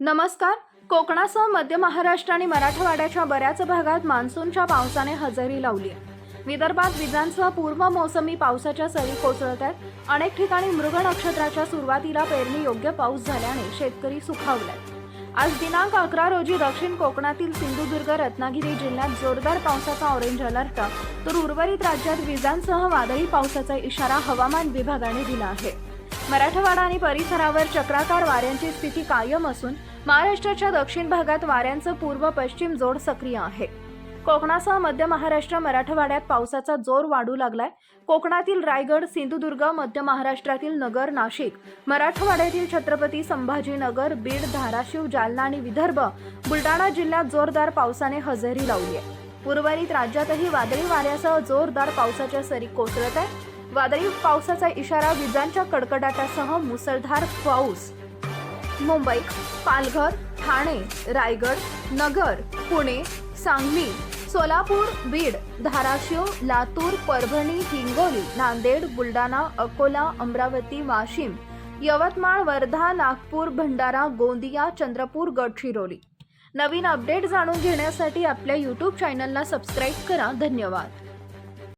नमस्कार. कोकणासह मध्य महाराष्ट्र आणि मराठवाड्याच्या बऱ्याच भागात मान्सूनच्या पावसाने हजेरी लावली आहे. विदर्भात विजांसह पूर्व मोसमी पावसाच्या सरी कोसळत आहेत. अनेक ठिकाणी मृग नक्षत्राच्या सुरुवातीला पेरणी योग्य पाऊस झाल्याने शेतकरी सुखावलाय आज दिनांक अकरा रोजी दक्षिण कोकणातील सिंधुदुर्ग रत्नागिरी जिल्ह्यात जोरदार पावसाचा ऑरेंज अलर्ट तर उर्वरित राज्यात विजांसह वादळी पावसाचा इशारा हवामान विभागाने दिला आहे. मराठवाडा आणि परिसरावर चक्राकार वाऱ्यांची स्थिती कायम असून महाराष्ट्राच्या दक्षिण भागात वाऱ्यांचं पूर्व पश्चिम जोड सक्रिय आहे. कोकणासह मध्य महाराष्ट्र मराठवाड्यात पावसाचा जोर वाढू लागलाय. कोकणातील रायगड सिंधुदुर्ग मध्य महाराष्ट्रातील नगर नाशिक मराठवाड्यातील छत्रपती संभाजीनगर बीड धाराशिव जालना आणि विदर्भ बुलडाणा जिल्ह्यात जोरदार पावसाने हजेरी लावली आहे. उर्वरित राज्यातही वादळी वाऱ्यासह जोरदार पावसाच्या सरी कोसळत आहे वादळी पावसाचा इशारा विजांच्या कडकडाटासह मुसळधार पाऊस. मुंबई पालघर ठाणे रायगड नगर पुणे सांगली सोलापूर बीड धाराशिव लातूर परभणी हिंगोली नांदेड बुलढाणा अकोला अमरावती वाशिम यवतमाळ वर्धा नागपूर भंडारा गोंदिया चंद्रपूर गडचिरोली. नवीन अपडेट जाणून घेण्यासाठी आपल्या यूट्यूब चॅनलला सबस्क्राईब करा. धन्यवाद.